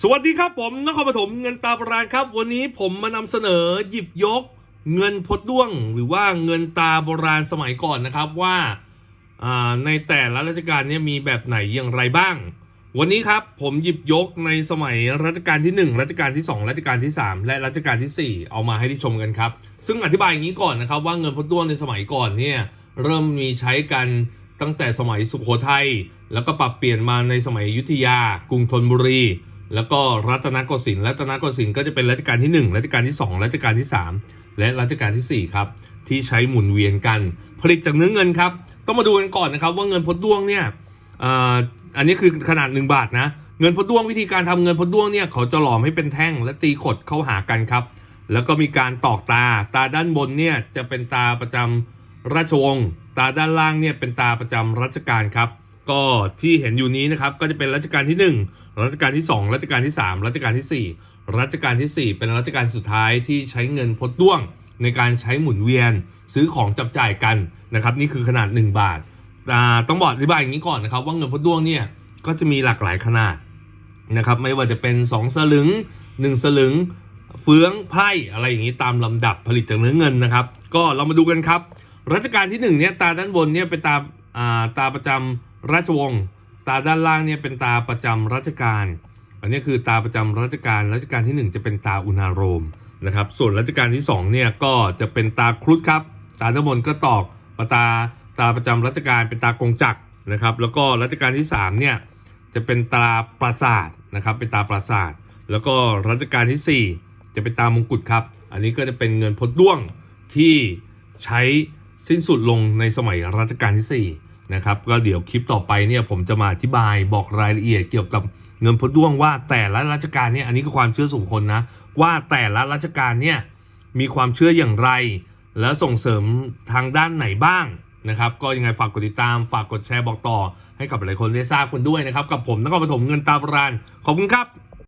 สวัสดีครับผมนครปฐมเงินตาโบราณครับ วันนี้ผมมานำเสนอหยิบยกเงินพดด้วง หรือว่าเงินตาโบราณสมัยก่อนนะครับว่าในแต่ละรัชกาลเนี่ยมีแบบไหนอย่างไรบ้าง วันนี้ครับผมหยิบยกในสมัยรัชกาลที่ 1 รัชกาลที่ 2 รัชกาลที่ 3 และรัชกาลทีสี่4 เอามาให้ที่ชมกันครับ ซึ่งอธิบายอย่างนี้ก่อนนะครับว่าเงินพดด้วงในสมัยก่อนเนี่ยเริ่มมีใช้กันตั้งแต่สมัยสุโขทัยแล้วก็ปรับเปลี่ยนมาในสมัยยุทธยากรุงธนบุรี แล้วก็รัตนโกสินทร์รัตนโกสินทร์ก็จะเป็นรัชกาลที่ 1 รัชกาลที่ 2 รัชกาลที่ 3 และรัชกาลทีสี่ 4 ครับ ที่ใช้หมุนเวียนกัน ผลิตจากเนื้อเงินครับ ต้องมาดูกันก่อนนะครับ ว่าเงินพดด้วงเนี่ยอ,อันนี้คือขนาด 1 บาทนะ เงินพดด้วงวิธีการทำเงินพดด้วงเนี่ยเขาจะหลอมให้เป็นแท่งและตีขดเข้าหากันครับ แล้วก็มีการตอกตาตาด้านบนเนี่ยจะเป็นตาประจำราชวงศ์ตาด้านล่างเนี่ยเป็นตาประจำรัชกาลครับ ก็ที่เห็นอยู่นี้นะครับก็จะเป็นรัชกาลที่ 1 รัชกาลที่ 2 รัชกาลที่ 3 รัชกาลทีสี่4 รัชกาลทีสี่ 4 เป็นรัชกาลสุดท้ายที่ใช้เงินพดด้วง ในการใช้หมุนเวียนซื้อของจับจ่ายกันนะครับนี่คือขนาด 1 บาทาต้องบอกอธิบายอย่างนี้ก่อนนะครับ ว่าเงินพดด้วงเนี่ยก็จะมีหลากหลายขนาดนะครับไม่ว่าจะเป็น 2 สลึง 1 สลึง เฟืองไพ่อะไรอย่างนี้ตามลำดับผลิตจากเนื้อเงินนะครับ ก็เรามาดูกันครับ รัชกาลที่1เนี่ยตาด้านบนเนี่ยเป็นตาอ่าตาประจำราชวงศ์ ตาด้านล่างเนี่ยเป็นตาประจำรัชกาลอันนี้คือตาประจำรัชกาลรัชกาลที่ 1 จะเป็นตาอุณาโรมนะครับ ส่วนรัชกาลที่2เนี่ยก็จะเป็นตาครุฑครับ ตาด้านบนก็ตอกประตาตาประจำรัชกาลเป็นตากงจักรนะครับ แล้วก็รัชกาลที่3เนี่ยจะเป็นตาปราสาทนะครับ เป็นตาปราสาท แล้วก็รัชกาลที่ 4 จะเป็นตามงกุฎครับ อันนี้ก็จะเป็นเงินพดด้วงที่ใช้สิ้นสุดลงในสมัยรัชกาลที่ 4 นะครับก็เดี๋ยวคลิปต่อไปเนี่ยผมจะมาอธิบายบอกรายละเอียดเกี่ยวกับเงินพดด้วงว่าแต่ละรัชกาลเนี่ยอันนี้ก็ความเชื่อส่วนคคลนะว่าแต่ละรัชกาลเนี่ยมีความเชื่ออย่างไร และส่งเสริมทางด้านไหนบ้างนะครับก็ยังไงฝากกดติดตามฝากกดแชร์บอกต่อให้กับหลายคนได้ทราบกันด้วยนะครับกับผมนักปฐมเงินตาโบราณขอบคุณครับ